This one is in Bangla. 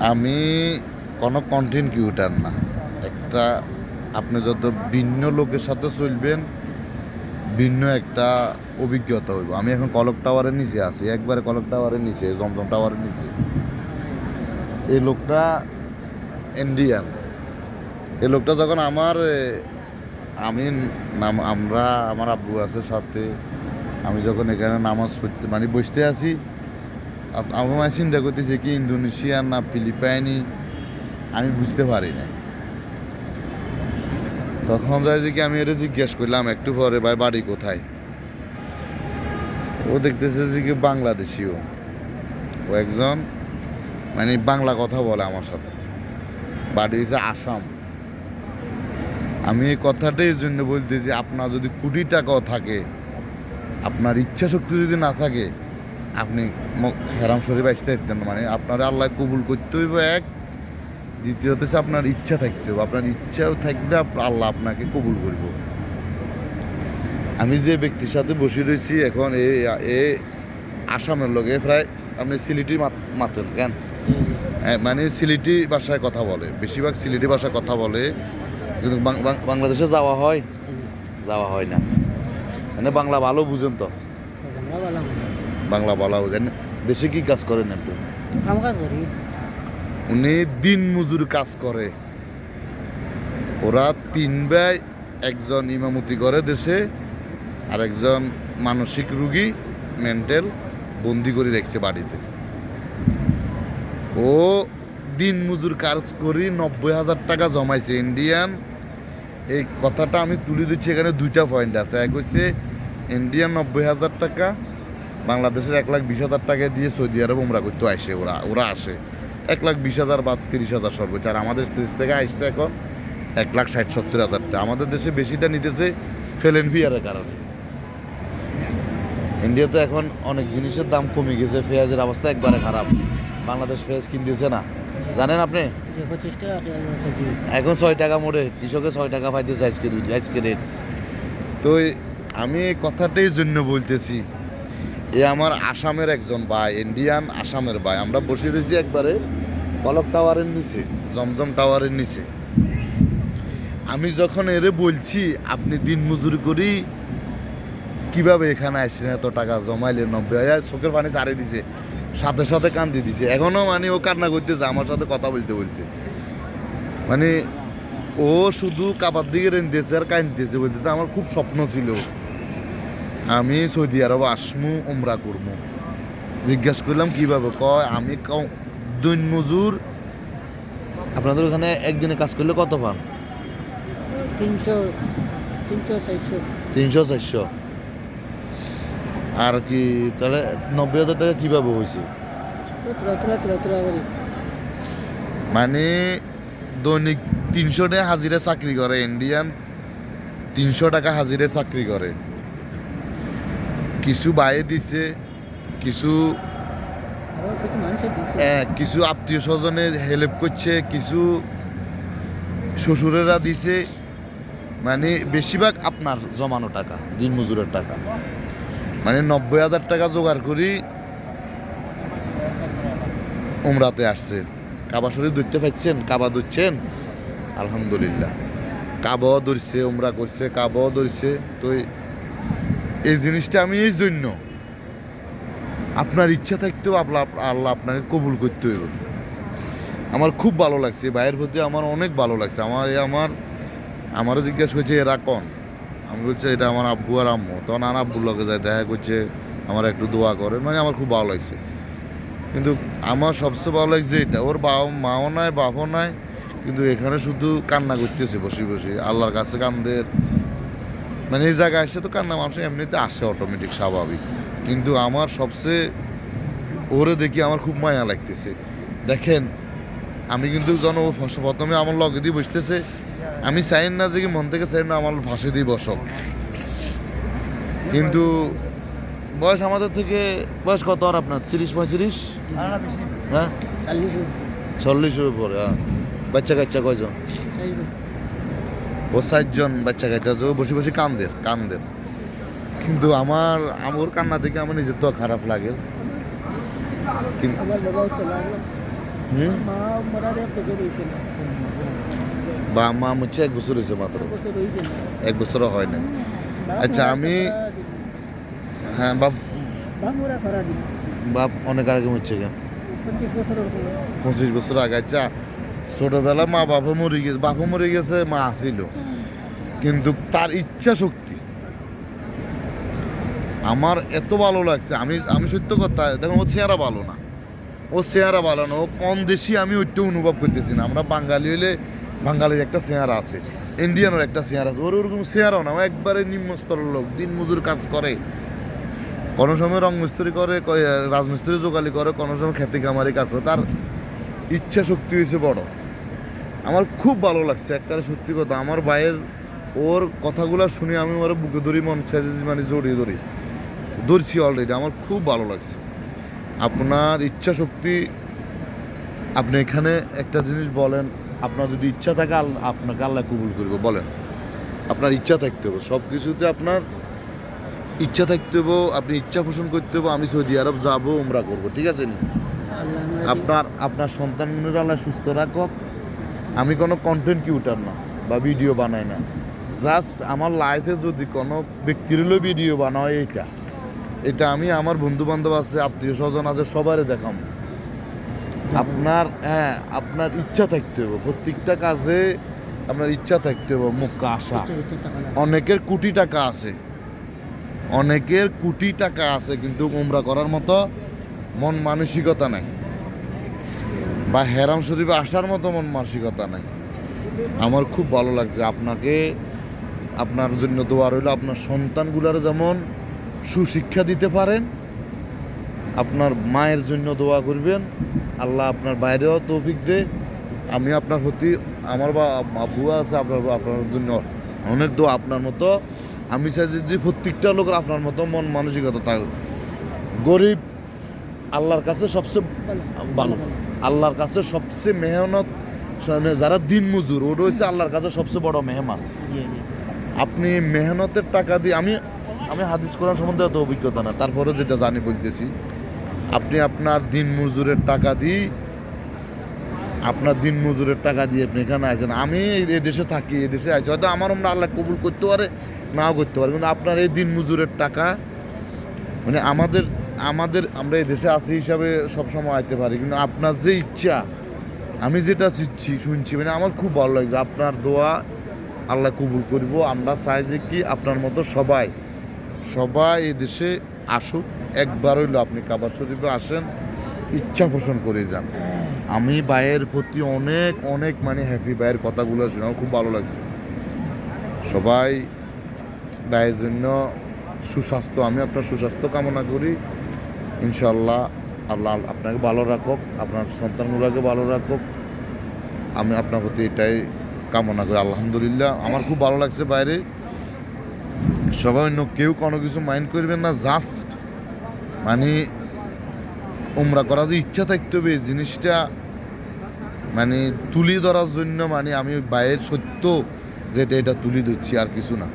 আমি কোনো কন্টেন্ট না। একটা আপনি যত ভিন্ন লোকের সাথে চলবেন, ভিন্ন একটা অভিজ্ঞতা হইব। আমি এখন কলক টাওয়ারের নিচে আছি, একবারে কলক টাওয়ারের নিচে, জমজম টাওয়ারের নিচে। এই লোকটা ইন্ডিয়ান এই লোকটা যখন আমার আমি নাম, আমরা, আমার আব্বু আছে সাথে, আমি যখন এখানে নামাজ পড়তে মানে বসতে আপ- আমার চিন্তা করতেছি কি ইন্দোনেশিয়ান না ফিলিপাইনি? আমি বুঝতে পারি না তখন যায় যে কি আমি এটা জিজ্ঞেস করলাম, একটু পরে ভাই, বাড়ি কোথায়? ও দেখতেছে যে কি বাংলাদেশিও। ও একজন মানে বাংলা কথা বলে আমার সাথে। বাড়ি হচ্ছে আসাম। আমি এই কথাটা এই জন্য বলতেছি, আপনার যদি কোটি টাকাও থাকে, আপনার ইচ্ছা শক্তি যদি না থাকে আপনি হেরাম শরীফ আসতে পারতেন মানে আপনার আল্লাহ কবুল করতে হইব এক। দ্বিতীয়ত হচ্ছে আপনার ইচ্ছা থাকতে হবে আপনার ইচ্ছাও থাকলে আল্লাহ আপনাকে কবুল করব। আমি যে ব্যক্তির সাথে বসে রয়েছি এখন এ এ আসামের লোকে প্রায় আপনি সিলেটি মাতেন কেন? হ্যাঁ, মানে সিলেটি ভাষায় কথা বলে। বেশিরভাগ সিলেটি ভাষায় কথা বলে। কিন্তু বাংলাদেশে যাওয়া হয়? যাওয়া হয় না। মানে বাংলা ভালো বুঝেন তো? বাংলা বলা বুঝেন দেশে কি কাজ করেন আপনি? উনি দিন মজুর কাজ করে। ওরা তিন ভাই একজন ইমামতি করে দেশে আর একজন মানসিক রুগী মেন্টাল বন্দি করে রেখেছে বাড়িতে। ও দিন মজুর কাজ করি নব্বই হাজার টাকা জমাইছে ইন্ডিয়ান। এই কথাটা আমি তুলে দিচ্ছি এখানে দুইটা পয়েন্ট আছে। এক হচ্ছে ইন্ডিয়ান নব্বই হাজার টাকা বাংলাদেশের এক লাখ বিশ হাজার টাকা দিয়ে সৌদি আরব উমরা করতে আসে ওরা ওরা আসে। এক লাখ বিশ হাজার বা তিরিশ হাজার সর্বোচ্চ। আর আমাদের দেশ থেকে আসতে এখন এক লাখ ষাট সত্তর হাজার টাকা। আমাদের দেশে বেশিটা নিতেছে ফেলেন ফিয়ারের কারণে। ইন্ডিয়াতে এখন অনেক জিনিসের দাম কমে গেছে পেঁয়াজের অবস্থা একবারে খারাপ। বাংলাদেশ পেঁয়াজ কিনতেছে না। জানেন আপনি? এখন ছয় টাকা মোড়ে কৃষকে ছয় টাকা পাইতেছে আজকে আজকে রেট তো আমি এই কথাটাই জন্য বলতেছি এ আমার আসামের একজন ভাই ইন্ডিয়ান আসামের ভাই। আমরা বসে রয়েছি একবারে কলক টাওয়ারের নিচে, জমজম টাওয়ারের নিচে। আমি যখন এরে বলছি, আপনি দিন মজুরি করি, কীভাবে এখানে আসছেন? এত টাকা জমাইলে নব্বই হাজার? চোখের পানি চারে দিছে, সাথে সাথে কান্দি দিছে। এখনও মানে ও কান্না করতেছে, আমার সাথে কথা বলতে বলতে। মানে ও শুধু কাবার দিকে রেন্দেছে আর কাঁদতেছে, বলতেছে, আমার খুব স্বপ্ন ছিল। আমি সৌদি আরব আসমু ওমরা করব জিজ্ঞাসা করলাম কীভাবে? কয় আমি কও- দিন মজুর। আপনাদের ওখানে একদিনে কাজ করলে কত পান? তিনশো তিনশো চারশো। তিনশো চারশো। আর কি তাহলে নব্বই হাজার টাকা কীভাবে হয়েছে? মানে দৈনিক তিনশো টাকা হাজিরে চাকরি করে ইন্ডিয়ান তিনশো টাকা হাজিরে চাকরি করে। কিছু বাইরে দিছে কিছু কিছু আত্মীয় স্বজনে হেল্প করছে কিছু শ্বশুরেরা দিছে। মানে বেশিরভাগ আপনার জমানো টাকা দিন মজুরের টাকা। মানে নব্বই হাজার টাকা জোগাড় করি উমরাতে আসছে। কাবা শরীর ধরতে পারছেন? কাবা ধরছেন? আলহামদুলিল্লাহ। কাবাও ধরছে উমরা করছে কাবাও ধরছে। তো এই- জিনিসটা আমি এই জন্য। আপনার ইচ্ছা থাকতেও আল্লাহ আল্লাহ আপনাকে কবুল করতে হইব। আমার খুব ভালো লাগছে ভাইয়ের প্রতি আমার অনেক ভালো লাগছে। আমার আমার, আমারও জিজ্ঞাসা করছে, এরা কন? আমি বলছি, এটা আমার আব্বু আর আম্মু। তখন আর আব্বুর লগে যায়, দেখা করছে, আমার একটু দোয়া করে। মানে আমার খুব ভালো লাগছে। কিন্তু আমার সবচেয়ে ভালো লাগছে এটা, ওর বাবা, মাও নাই বাবাও নাই, কিন্তু এখানে শুধু কান্না করতেছে বসে বসে। আল্লাহর কাছে কান্দের মানে এই জায়গায় আসে তো কান্না মানুষ এমনিতে আসে অটোমেটিক স্বাভাবিক। কিন্তু আমার সবচেয়ে ওরে দেখি আমার খুব মায়া লাগতেছে। দেখেন আমি কিন্তু জন ও প্রথমে আমার লগে দিয়ে বসতেছে। আমি চাই না যে কি মন থেকে চাই না আমার ভাসে দিয়ে বসক। কিন্তু বয়স আমাদের থেকে বয়স কত আর আপনার? তিরিশ পঁয়ত্রিশ? হ্যাঁ? চাল্লিশো চল্লিশের উপরে হ্যাঁ। বাচ্চা কাচ্চা কয়জন? ও চারজন বাচ্চা কাচ্চা ও বসে বসে কান্দের কান্দের কিন্তু আমার আমার কান্না দেখে আমার নিজের তো খারাপ লাগে। বা মা হচ্ছে এক বছর হয়েছে মাত্র। এক বছরও হয় না আচ্ছা, আমি- হ্যাঁ বাপ বাপ অনেক আগে হচ্ছে কেন পঁচিশ বছর আগে আচ্ছা। ছোটবেলা মা বাবা মরে গেছে, বাপও মরে গেছে, মা আসিল কিন্তু তার ইচ্ছা শক্তি। আমার এত ভালো লাগছে, আমি আমি সত্য কথা, দেখুন ও চেহারা ভালো না। ও চেহারা ভালো না, ও কম দেশি আমি ওইটা অনুভব করতেছি না। আমরা বাঙালি হলে বাঙালির একটা চেহারা আছে, ইন্ডিয়ানের একটা চেহারা আছে, ওর ওরকম চেহারাও না, ও একবারে নিম্ন স্তরের লোক দিন মজুর কাজ করে। কোনো সময় রং মিস্ত্রি করে রাজমিস্ত্রি জোগালি করে, কোনো সময় খেতে কামারি কাজ করে। তার ইচ্ছা শক্তি হয়েছে বড়। আমার খুব ভালো লাগছে একটা সত্যি কথা। আমার ভাইয়ের ওর কথাগুলো শুনে আমি ওর বুকে ধরি মন ছেজে মানে জড়িয়ে ধরি। ধরছি অলরেডি আমার খুব ভালো লাগছে। আপনার ইচ্ছা শক্তি আপনি এখানে একটা জিনিস বলেন আপনার যদি ইচ্ছা থাকে আল্লাহ আপনাকে আল্লাহ কবুল করবে বলেন। আপনার ইচ্ছা থাকতে হবে সব কিছুতে আপনার ইচ্ছা থাকতে হবে আপনি ইচ্ছা পোষণ করতে হবে আমি সৌদি আরব যাব উমরা করব ঠিক আছে নি? আপনার আপনার সন্তানের আল্লাহ সুস্থ রাখক। আমি কোনো কন্টেন্ট কিউটার না বা ভিডিও বানাই না। জাস্ট আমার লাইফে যদি কোনো ব্যক্তির হলো ভিডিও বানায় এটা এটা আমি আমার বন্ধু বান্ধব আছে আত্মীয় স্বজন আছে সবারই দেখাম। আপনার হ্যাঁ আপনার ইচ্ছা থাকতে হবে প্রত্যেকটা কাজে আপনার ইচ্ছা থাকতে হবে মুখ আশা লাগে। অনেকের কোটি টাকা আছে। অনেকের কোটি টাকা আছে কিন্তু উমরা করার মতো মন মানসিকতা নাই। বা হেরাম শরীফে আসার মতো মন মানসিকতা নাই। আমার খুব ভালো লাগছে আপনাকে, আপনার জন্য দোয়া রইল, আপনার সন্তানগুলার যেমন সুশিক্ষা দিতে পারেন, আপনার মায়ের জন্য দোয়া করবেন, আল্লাহ আপনার বাইরেও তৌফিক দে। আমি আপনার প্রতি, আমার বা আব্বু আছে, আপনার আপনার জন্য অনেক দোয়া আপনার মতো। আমি চাই যদি প্রত্যেকটা লোকের আপনার মতো মন মানসিকতা থাকে। গরিব আল্লাহর কাছে সবচেয়ে ভালো। আল্লাহর কাছে সবচেয়ে মেহনত মানে যারা দিন মজুর ওটা হচ্ছে আল্লাহর কাছে সবচেয়ে বড় মেহমান। আপনি মেহনতের টাকা দিয়ে আমি আমি হাদিস কোরআন সম্বন্ধে অত অভিজ্ঞতা না তারপরে যেটা জানি বলতেছি আপনি আপনার দিন মজুরের টাকা দিয়ে আপনার দিন মজুরের টাকা দিয়ে আপনি এখানে আছেন আমি এই এই দেশে থাকি এই দেশে আছি হয়তো আমার আমরা আল্লাহ কবুল করতে পারে নাও করতে পারে কিন্তু আপনার এই দিন মজুরের টাকা মানে আমাদের আমাদের, আমরা এই দেশে আছি হিসাবে সবসময় আইতে পারি, কিন্তু আপনার যে ইচ্ছা, আমি যেটা চিচ্ছি শুনছি মানে আমার খুব ভালো লাগছে, আপনার দোয়া আল্লাহ কবুল করব। আমরা চাই যে কি আপনার মতো সবাই সবাই এই দেশে আসুক, একবার হইল আপনি কাবার শরীফে আসেন, ইচ্ছা পোষণ করে যান। আমি ভাইয়ের প্রতি অনেক অনেক মানে হ্যাপি ভাইয়ের কথাগুলো শুনে আমার খুব ভালো লাগছে। সবাই ভাইয়ের জন্য সুস্বাস্থ্য, আমি আপনার সুস্বাস্থ্য কামনা করি। ইনশাল্লাহ আল্লাহ আপনাকে ভালো রাখুক, আপনার সন্তানগুলোকে ভালো রাখুক। আমি আপনার প্রতি এটাই কামনা করি। আলহামদুলিল্লাহ, আমার খুব ভালো লাগছে বাইরে। সবাই অন্য কেউ কোনো কিছু মাইন্ড করবেন না জাস্ট মানে উমরা করার যে ইচ্ছা থাকতে হবে জিনিসটা মানে তুলি ধরার জন্য মানে আমি বাইরের সত্য যেটা এটা তুলি ধরছি আর কিছু না।